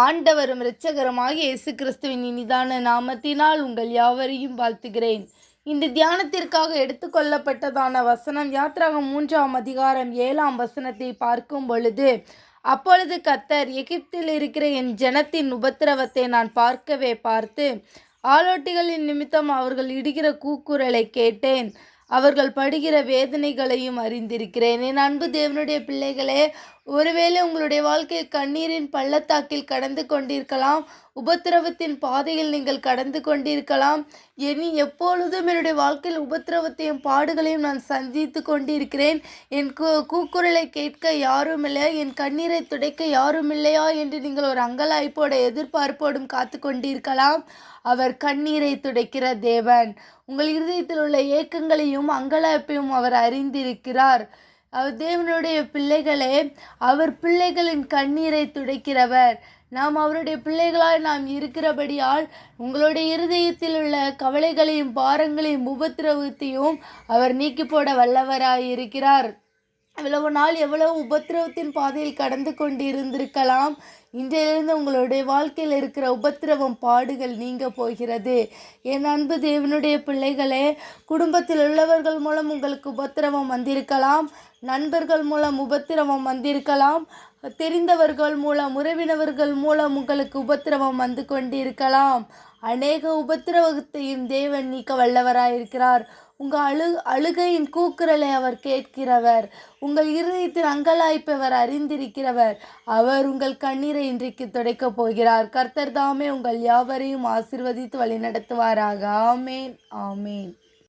ஆண்டவரும் இரட்சகருமாகிய இயேசு கிறிஸ்துவின் இனிதான நாமத்தினால் உங்கள் யாவரையும் வாழ்த்துகிறேன். இந்த தியானத்திற்காக எடுத்துக்கொள்ளப்பட்டதான வசனம் யாத்திராக மூன்றாம் அதிகாரம் ஏழாம் வசனத்தை பார்க்கும் பொழுது அப்பொழுது கத்தர் எகிப்தில் இருக்கிற என் ஜனத்தின் உபத்திரவத்தை நான் பார்க்கவே பார்த்து ஆலோட்டிகளின் நிமித்தம் அவர்கள் இடுகிற கூக்குரலை கேட்டேன். அவர்கள் படுகிற வேதனைகளையும் அறிந்திருக்கிறேன். என் அன்பு தேவனுடைய பிள்ளைகளே ஒருவேளை உங்களுடைய வாழ்க்கையில் கண்ணீரின் பள்ளத்தாக்கில் கடந்து கொண்டிருக்கலாம். உபத்திரவத்தின் பாதையில் நீங்கள் கடந்து கொண்டிருக்கலாம். இனி எப்பொழுதும் என்னுடைய வாழ்க்கையில் உபத்திரவத்தையும் பாடுகளையும் நான் சந்தித்து கொண்டிருக்கிறேன். என் கூ கூக்குரலை கேட்க யாரும் இல்லை என் கண்ணீரை துடைக்க யாரும் இல்லையா என்று நீங்கள் ஒரு அங்கலாய்ப்போட எதிர்பார்ப்போடும் காத்து கொண்டிருக்கலாம். அவர் கண்ணீரை துடைக்கிற தேவன். உங்கள் இருதயத்தில் உள்ள ஏக்கங்களையும் அங்கலாய்ப்பையும் அவர் அறிந்திருக்கிறார். தேவனுடைய பிள்ளைகளே அவர் பிள்ளைகளின் கண்ணீரை துடைக்கிறவர். நாம் அவருடைய பிள்ளைகளாய் நாம் இருக்கிறபடியால் உங்களுடைய இருதயத்தில் உள்ள கவலைகளையும் பாரங்களையும் உபத்திரவத்தையும் அவர் நீக்கி போட வல்லவராய் இருக்கிறார் இவ்வளவு நாள் எவ்வளவு உபத்திரவத்தின் பாதையில் கடந்து கொண்டு இருந்திருக்கலாம் இன்றையிலிருந்து உங்களுடைய வாழ்க்கையில் இருக்கிற உபத்திரவம் பாடுகள் நீங்க போகிறது. என் அன்பு தேவனுடைய பிள்ளைகளே குடும்பத்தில் உள்ளவர்கள் மூலம் உங்களுக்கு உபத்திரவம் வந்திருக்கலாம். நண்பர்கள் மூலம் உபத்திரவம் வந்திருக்கலாம். தெரிந்தவர்கள் மூலம் உறவினர்கள் மூலம் உங்களுக்கு உபத்திரவம் வந்து கொண்டிருக்கலாம். அநேக உபத்திரவத்தையும் தேவன் நீக்க வல்லவராயிருக்கிறார். உங்கள் அழு அழுகையின் கூக்குரலை அவர் கேட்கிறவர். உங்கள் இருதயத்தின் அங்கலாய்ப்பவர் அறிந்திருக்கிறவர். அவர் உங்கள் கண்ணீரை இன்றைக்கு துடைக்கப் போகிறார். கர்த்தர் தாமே உங்கள் யாவரையும் ஆசிர்வதித்து வழிநடத்துவாராக. ஆமேன். ஆமேன்.